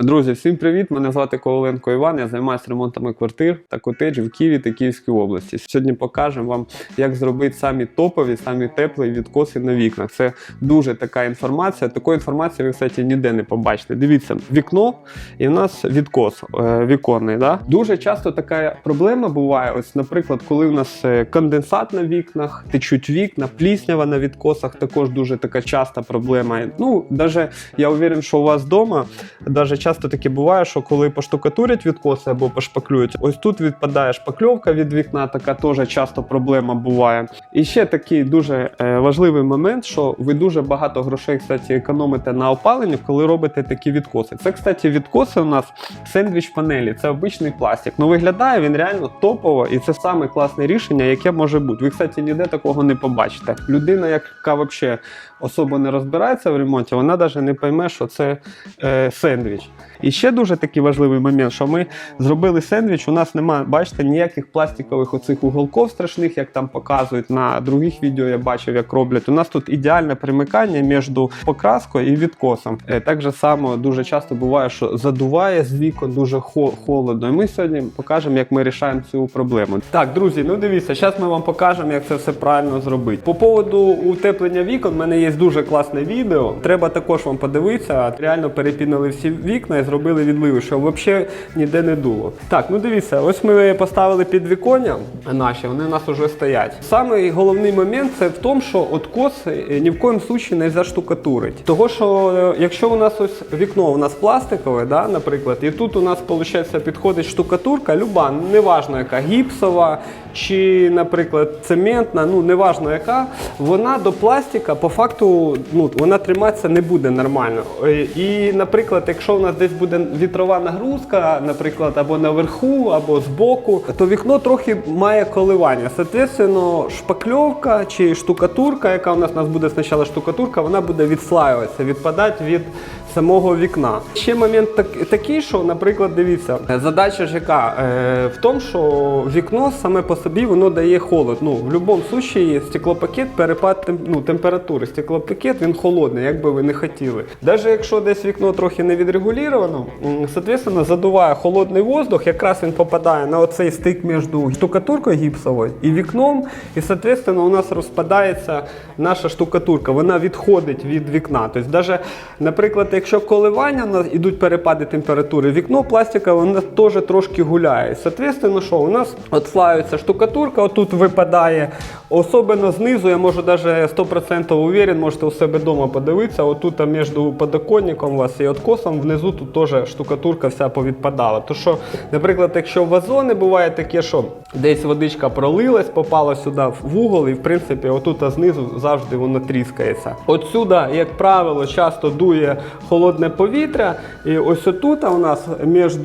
Друзі, всім привіт! Мене звати Коваленко Іван. Я займаюся ремонтами квартир та котеджів в Києві та Київській області. Сьогодні покажемо вам, як зробити самі топові, самі теплі відкоси на вікнах. Це дуже така інформація. Такої інформації ви, кстати, ніде не побачите. Дивіться, вікно, і в нас відкос е, віконний. Да? Дуже часто така проблема буває. Ось, наприклад, коли у нас е, конденсат на вікнах, течуть вікна, пліснява на відкосах, також дуже така часта проблема. Ну, навіть я уверен, що у вас вдома даже часто таке буває, що коли поштукатурять відкоси або пошпаклюють, ось тут відпадає шпакльовка від вікна, така теж часто проблема буває. І ще такий дуже е, важливий момент, що ви дуже багато грошей, кстати, економите на опаленні, коли робите такі відкоси. Це, кстати, відкоси у нас сендвіч панелі, це обичний пластик. Ну виглядає він реально топово, і це саме класне рішення, яке може бути. Ви, кстати, ніде такого не побачите. Людина, яка взагалі особо не розбирається в ремонті, вона навіть не пойме, що це е, сендвіч. І ще дуже такий важливий момент, що ми зробили сендвіч. У нас немає, бачите, ніяких пластикових оцих уголків страшних, як там показують на других відео. Я бачив, як роблять. У нас тут ідеальне примикання між покраскою і відкосом. Е, Так же само дуже часто буває, що задуває з вікон дуже холодно. І ми сьогодні покажемо, як ми рішаємо цю проблему. Так, друзі, ну дивіться, зараз ми вам покажемо, як це все правильно зробити. По поводу утеплення вікон, в мене є дуже класне відео. Треба також вам подивитися. Реально перепінили всі вікна і зробили відливи, щоб взагалі ніде не дуло. Так, ну дивіться, ось ми поставили підвіконня наші, вони у нас вже стоять. Самий головний момент це в тому, що откос е, ні в коєму случаї не заштукатурить. Того, що е, якщо у нас ось вікно у нас пластикове, да, наприклад, і тут у нас виходить підходить штукатурка, люба, неважно яка гіпсова чи, наприклад, цементна, ну неважно яка, вона до пластика по факту ну, вона триматися не буде нормально. Е, І, наприклад, якщо у нас десь буде вітрова нагрузка, наприклад, або наверху, або збоку, то вікно трохи має коливання. Соответственно, шпакльовка чи штукатурка, яка у нас у нас буде спочатку штукатурка, вона буде відслаюватися, відпадати від самого вікна. Ще момент так, такий, що, наприклад, дивіться, задача ж е, в тому, що вікно саме по собі воно дає холод. Ну, в будь-якому випадку стеклопакет перепад ну, температури. Стеклопакет він холодний, як би ви не хотіли. Навіть якщо десь вікно трохи не відрегулювано, м, соответственно, задуває холодний воздух, якраз він попадає на оцей стик між штукатуркою гіпсовою і вікном, і соответственно, у нас розпадається наша штукатурка, вона відходить від вікна. Тобто, навіть, наприклад, якщо коливання ідуть перепади температури, вікно пластикове, воно теж трошки гуляє. Соответственно, що у нас отслаюється штукатурка, отут випадає. Особливо знизу, я можу навіть 100% уверен, можете у себе вдома подивитися. Отут між подоконником у вас і откосом внизу тут теж штукатурка вся повідпадала. То що, наприклад, якщо вазони буває таке, що десь водичка пролилась, попала сюди в угол, і в принципі, отут знизу завжди воно тріскається. Отсюда, як правило, часто дує холодне повітря, і ось отут у нас між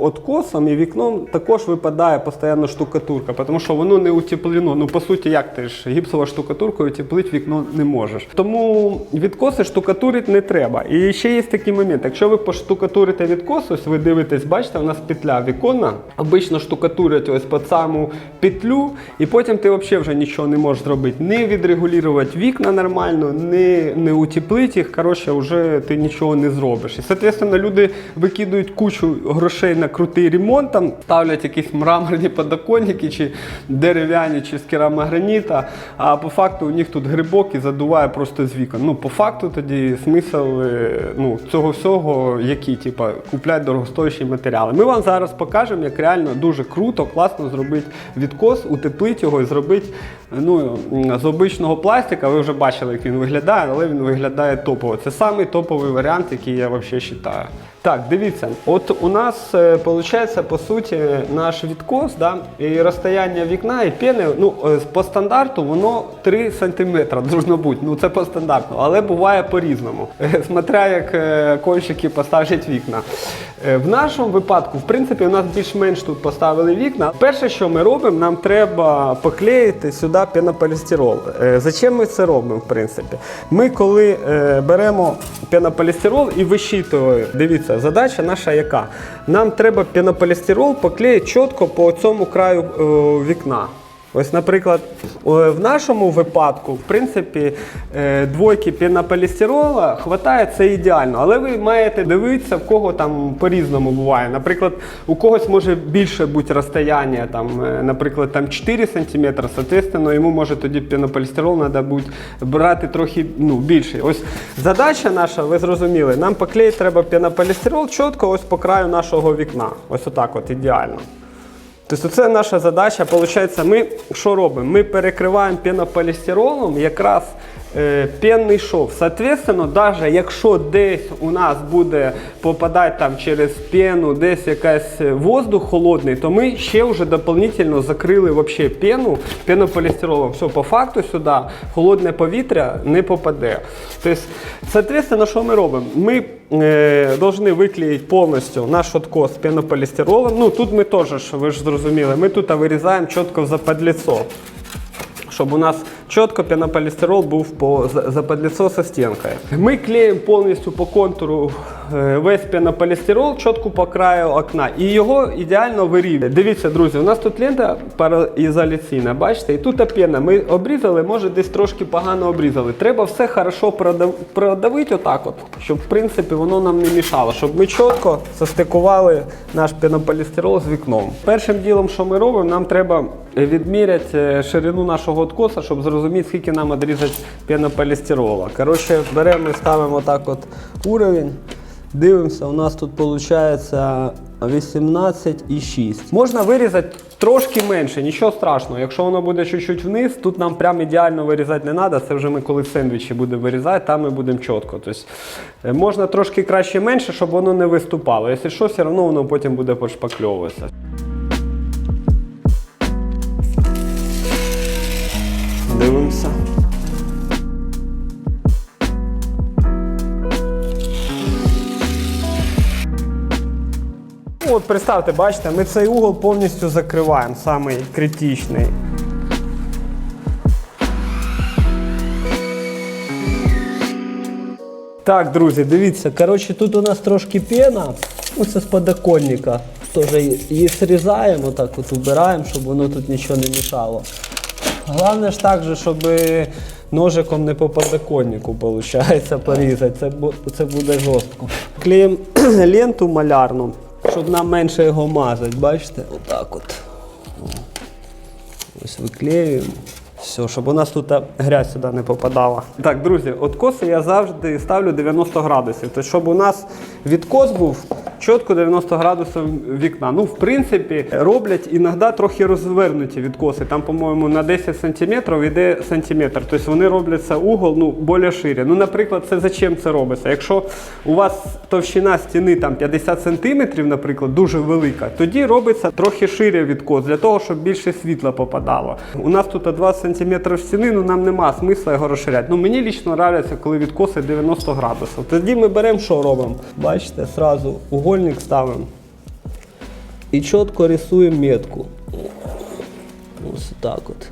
откосом і вікном також випадає постійно штукатурка, тому що воно не утеплено. Ну, по суті, як ти ж гіпсова штукатурка утеплити вікно не можеш. Тому відкоси штукатурити не треба. І ще є такий момент. Якщо ви поштукатурите відкос, ось ви дивитесь, бачите, у нас петля віконна. Обично штукатурять ось під саму петлю, і потім ти взагалі вже нічого не можеш зробити. Не відрегулювати вікна нормально, не, не утеплити їх. Коротше, вже ти нічого не зробиш. І, соответственно, люди викидують кучу грошей на крутий ремонт, там ставлять якісь мраморні подоконники, чи дерев'яні, чи з керамограніта, а по факту у них тут грибок і задуває просто з вікон. Ну, по факту тоді смисл е, ну, цього всього, який, типа, купляти дорогостоящі матеріали. Ми вам зараз покажемо, як реально дуже круто, класно зробити відкос, утеплити його і зробити ну, з обичного пластика. Ви вже бачили, як він виглядає, але він виглядає топово. Це самий топовий варіант, який я взагалі вважаю. Так, дивіться, от у нас виходить, по суті, наш відкос, да, і розстояння вікна і пени, ну, е, по стандарту воно 3 см должно бути. Ну це по стандарту, але буває по-різному. Е, Смотря як е, кончики поставлять вікна. Е, В нашому випадку, в принципі, у нас більш-менш тут поставили вікна. Перше, що ми робимо, нам треба поклеїти сюди пенополістирол. Е, Зачем ми це робимо, в принципі? Ми коли е, беремо пенополістирол і вищитуємо, дивіться, задача наша яка? Нам треба пінополістирол поклеїти чітко по цьому краю е, вікна. Ось, наприклад, в нашому випадку, в принципі, е, двойки пінополістирола хватає це ідеально, але ви маєте дивитися, в кого там по-різному буває. Наприклад, у когось може більше бути розстояння, там, е, наприклад, там 4 см, соответственно, йому може тоді пінополістирол треба буде брати трохи ну, більше. Ось задача наша, ви зрозуміли, нам поклеїти треба пінополістирол чітко ось по краю нашого вікна. Ось отак от ідеально. Тобто це наша задача. Получається, ми що робимо? Ми перекриваємо пенополістиролом якраз пенний шов. Соответственно, навіть якщо десь у нас буде попадати там через пену, десь якийсь воздух холодний, то ми ще вже дополнительно закрили вообще пену пенополістиролом. Все, по факту сюди холодне повітря не попаде. Тобто, соответственно, що ми робимо? Ми е, должны виклеїти повністю наш откос пенополістиролом. Ну тут ми теж, ви ж зрозуміли, ми тут вирізаємо чітко в западліцо. Щоб у нас чітко пенополістирол був по за- западліцо со стінкою. Ми клеїмо повністю по контуру е, весь пенополістирол чітко по краю окна. І його ідеально вирівнює. Дивіться, друзі, у нас тут лента пароізоляційна, бачите, і тут пена. Ми обрізали, може десь трошки погано обрізали. Треба все хорошо продавити отак, от, щоб в принципі воно нам не мішало, щоб ми чітко застикували наш пенополістирол з вікном. Першим ділом, що ми робимо, нам треба відміряти е, ширину нашого откоса, щоб зрозуміти, скільки нам відрізати пенополістирола. Коротше, беремо і ставимо так от уровень. Дивимося, у нас тут виходить 18,6. Можна вирізати трошки менше, нічого страшного. Якщо воно буде чуть-чуть вниз, тут нам прям ідеально вирізати не треба. Це вже ми коли сендвічі будемо вирізати, там ми будемо чітко. Тобто, е, можна трошки краще менше, щоб воно не виступало. Якщо що, все одно воно потім буде пошпакльовуватися. От представте, бачите, ми цей угол повністю закриваємо, самий критичний. Так, друзі, дивіться, коротше, тут у нас трошки пена, ну це з подоконника. Теж її зрізаємо, так от убираємо, щоб воно тут нічого не мішало. Головне ж так щоб ножиком не по подоконнику виходить, порізати. Це, це буде жорстко. Клеїмо ленту малярну, щоб нам менше його мазати. Бачите? Отак от. Ось виклеюємо. Все, щоб у нас тут грязь сюди не попадала. Так, друзі, откоси я завжди ставлю 90 градусів. Тобто, щоб у нас відкос був чітко 90 градусів вікна. Ну, в принципі, роблять іноді трохи розвернуті відкоси. Там, по-моєму, на 10 см йде сантиметр. Тобто вони робляться угол ну, більш шире. Ну, наприклад, це зачем це робиться? Якщо у вас товщина стіни там 50 см, наприклад, дуже велика, тоді робиться трохи шире відкос для того, щоб більше світла попадало. У нас тут 20 см стіни, ну нам нема смисла його розширяти. Ну мені лічно подобається, коли відкоси 90 градусів. Тоді ми беремо, що робимо? Бачите, сразу угольник ставимо і чітко рисуємо метку. Ось так от.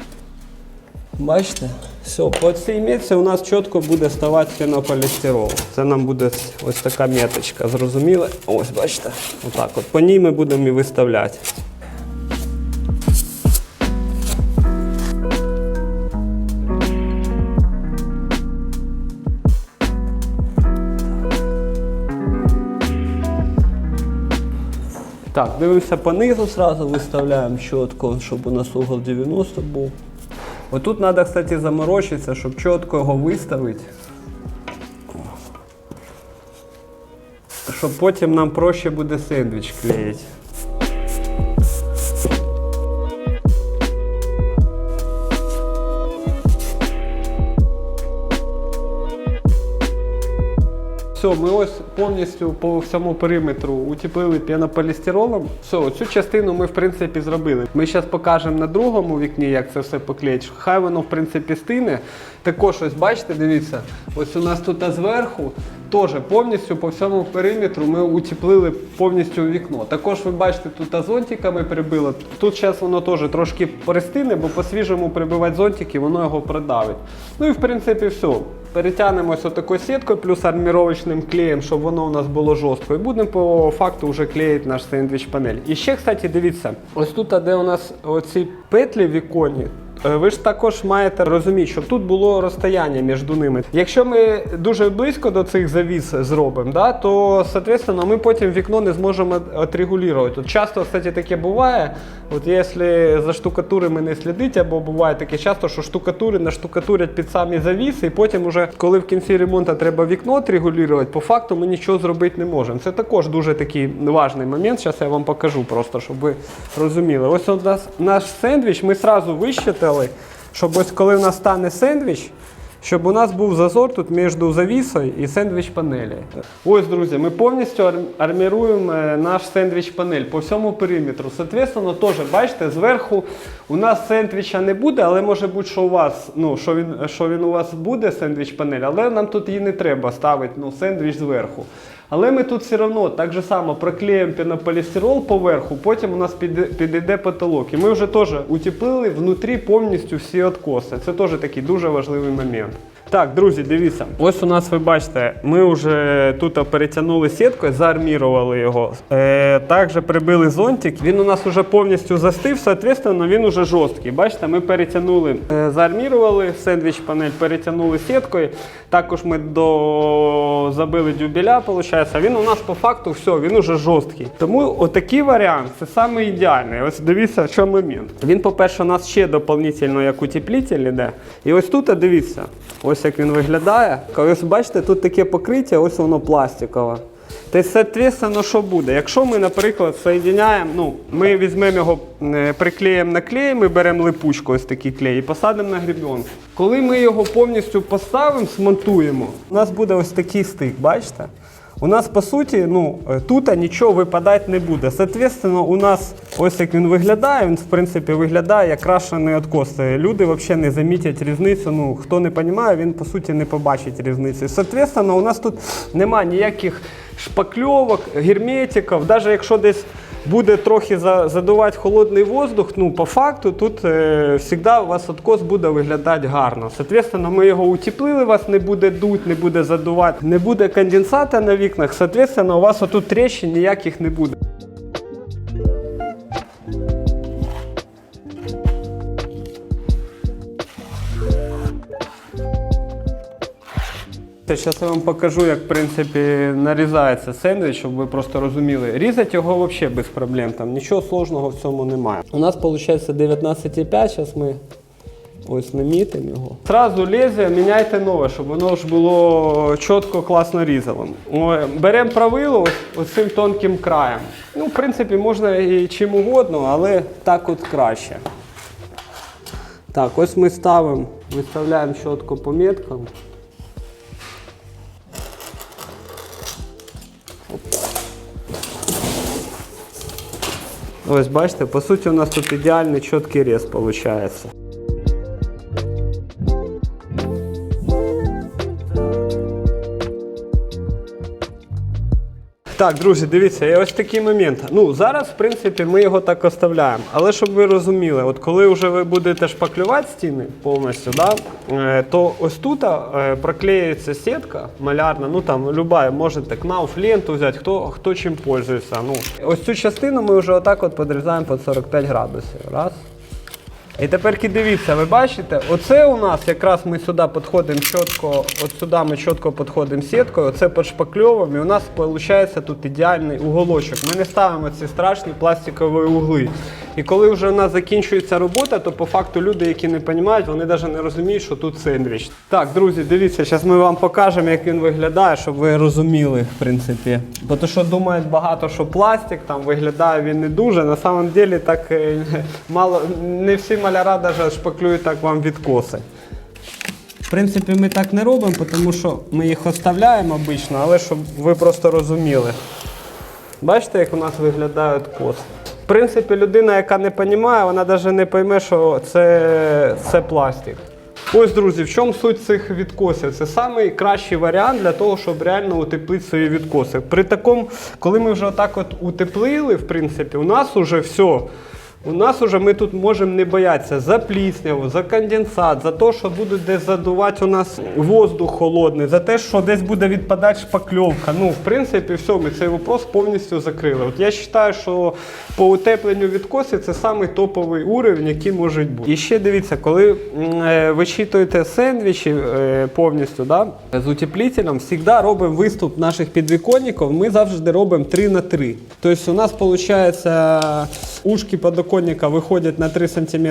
Бачите? Все, по цій метці у нас чітко буде ставати фенополістирол. Це нам буде ось така меточка, зрозуміло? Ось, бачите? Отак от. По ній ми будемо і виставляти. Так, дивимося по низу, сразу виставляємо чітко, щоб у нас угол 90 був. Отут треба, кстати, заморочитися, щоб чітко його виставити. Щоб потім нам проще буде сендвіч клеїти. Все, ми ось повністю по всьому периметру утеплили пенополістиролом. Все, цю частину ми в принципі зробили. Ми зараз покажемо на другому вікні, як це все поклеїти. Хай воно в принципі стине. Також ось бачите, дивіться, ось у нас тут зверху теж повністю по всьому периметру ми утеплили повністю вікно. Також ви бачите, тут зонтиками прибило. Тут зараз воно теж трошки пристине, бо по свіжому прибивати зонтики, воно його придавить. Ну і в принципі все. Перетягнемо ось такою сіткою плюс арміровочним клеєм, щоб воно у нас було жорстко. І будемо по факту вже клеїти наш сендвіч панель. І ще, кстати, дивіться, ось тут, де у нас оці петлі в іконі. Е, Ви ж також маєте розуміти, що тут було розстояння між ними. Якщо ми дуже близько до цих завіс зробимо, да, то соответственно, ми потім вікно не зможемо отрегулювати. Тут часто, кстати, таке буває. От якщо за штукатурами не слідить, або буває таке часто, що штукатури наштукатурять під самі завіси, і потім, уже, коли в кінці ремонту треба вікно отрегулювати, по факту ми нічого зробити не можемо. Це також дуже такий важний момент. Зараз я вам покажу просто, щоб ви розуміли. Ось у нас наш сендвіч, ми одразу вищитали, щоб ось коли в нас стане сендвіч. Щоб у нас був зазор тут між завісою і сендвіч панелі. Ось, друзі, ми повністю арміруємо е, наш сендвіч панель по всьому периметру. Соответственно, теж бачите, зверху у нас сендвіча не буде, але може бути, що у вас, ну, що він, що він у вас буде, сендвіч панель, але нам тут її не треба ставити, ну, сендвіч зверху. Але ми тут все одно так же само проклеїмо пінополістирол поверху, потім у нас підійде потолок. І ми вже теж утеплили внутрі повністю всі откоси. Це теж такий дуже важливий момент. Так, друзі, дивіться. Ось у нас ви бачите, ми вже тут перетягнули сіткою, заармірували його. Е, також прибили зонтик. Він у нас вже повністю застив, соответственно, він уже жорсткий. Бачите, ми перетягнули, е, заармірували сендвіч панель, перетягнули сіткою. Також ми до забили дюбеля, виходить. Він у нас по факту все, він уже жорсткий. Тому отакий варіант це саме ідеальний. Ось дивіться, що момент. Він, по-перше, у нас ще доповнительно як утеплитель іде. І ось тут, дивіться, ось як він виглядає. Ось бачите, тут таке покриття, ось воно пластикове. Тобто, соответственно, що буде? Якщо ми, наприклад, соєдиняємо, ну, ми візьмемо його, е, приклеїмо на клей, ми беремо липучку, ось такий клей, і посадимо на гребенку. Коли ми його повністю поставимо, смонтуємо, у нас буде ось такий стик, бачите? У нас по суті, ну е, тут нічого випадати не буде. Соответственно, у нас ось як він виглядає. Він в принципі виглядає як крашений откос. Е, Люди взагалі не замітять різницю. Ну хто не розуміє, він по суті не побачить різниці. Соответственно, у нас тут немає ніяких шпакльовок, герметиків, навіть якщо десь. Буде трохи задувати холодний воздух, ну по факту тут е, завжди у вас откос буде виглядати гарно. Соответственно, ми його утеплили, вас не буде дуть, не буде задувати, не буде конденсата на вікнах. Соответственно, у вас отут тріщин ніяких не буде. Зараз я вам покажу, як в принципі нарізається сендвіч, щоб ви просто розуміли. Різати його взагалі без проблем. Там нічого сложного в цьому немає. У нас виходить 19,5, зараз ми ось намітимо його. Зразу лезвие міняйте нове, щоб воно ж було чітко, класно різало. Беремо правило ось, ось цим тонким краєм. Ну, в принципі, можна і чим угодно, але так от краще. Так, ось ми ставимо, виставляємо чітко по меткам. Ось бачите, по суті, у нас тут ідеальний чіткий рез виходить. Так, друзі, дивіться, є ось такий момент. Ну, зараз, в принципі, ми його так оставляємо. Але щоб ви розуміли, от коли вже ви будете шпаклювати стіни повністю, да, е, то ось тут е, проклеюється сітка малярна, ну там люба, можете кнауф, ленту взяти, хто, хто чим пользується. Ну, ось цю частину ми вже отак от подрізаємо під 45 градусів. Раз. І тепер дивіться, ви бачите, оце у нас якраз ми сюди підходимо чітко, от сюди ми чітко підходимо сіткою, оце підшпакльовуємо, і у нас виходить тут ідеальний уголочок. Ми не ставимо ці страшні пластикові угли. І коли вже у нас закінчується робота, то по факту люди, які не розуміють, вони навіть не розуміють, що тут сендвіч. Так, друзі, дивіться, зараз ми вам покажемо, як він виглядає, щоб ви розуміли, в принципі. Бо то, що думають багато, що пластик там виглядає він не дуже. На самом деле так е, мало, не всі маляра навіть шпаклюють так вам відкоси. В принципі, ми так не робимо, тому що ми їх оставляємо обично, але щоб ви просто розуміли. Бачите, як у нас виглядає откос? Принципі, людина, яка не розуміє, вона навіть не пойме, що це, це пластик. Ось, друзі, в чому суть цих відкосів? Це найкращий варіант для того, щоб реально утеплити свої відкоси. При такому, коли ми вже отак от утеплили, в принципі, у нас вже все. У нас уже ми тут можемо не боятися за плісняву, за конденсат, за те, що будуть десь задувати у нас воздух холодний, за те, що десь буде відпадати шпакльовка. Ну, в принципі, все, ми цей вопрос повністю закрили. От я вважаю, що по утепленню відкосів це самий топовий уровень, який може бути. І ще дивіться, коли е, вичитуєте сендвічі е, повністю да, з утеплителем, завжди робимо виступ наших підвіконників, ми завжди робимо 3 на 3. Тобто у нас виходить ушки подоконника виходять на 3 см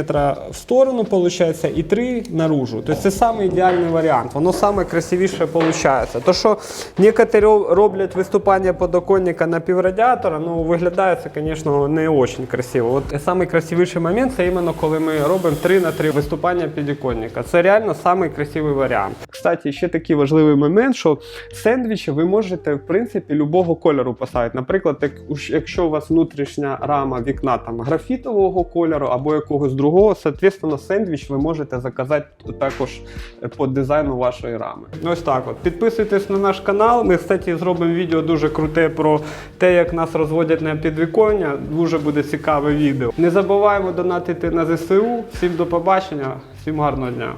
в сторону, виходить, і 3 наружу. Тобто це самий ідеальний варіант. Воно саме красивіше виходить. То, що некоторі роблять виступання подоконника на піврадіатора, ну виглядає це, звісно, не дуже красиво. От самий красивіший момент це іменно коли ми робимо 3 на 3 виступання підвіконника. Це реально самий красивий варіант. Кстати, ще такий важливий момент, що сендвічі ви можете в принципі любого кольору поставити. Наприклад, якщо у вас внутрішня рама вікна там графітового кольору або якогось другого, соответственно, сендвіч ви можете заказати також по дизайну вашої рами. Ось так от. Підписуйтесь на наш канал. Ми, кстати, зробимо відео дуже круте про те, як нас розводять на підвіконня. Дуже буде цікаве відео. Не забуваємо донатити на ЗСУ. Всім до побачення, всім гарного дня.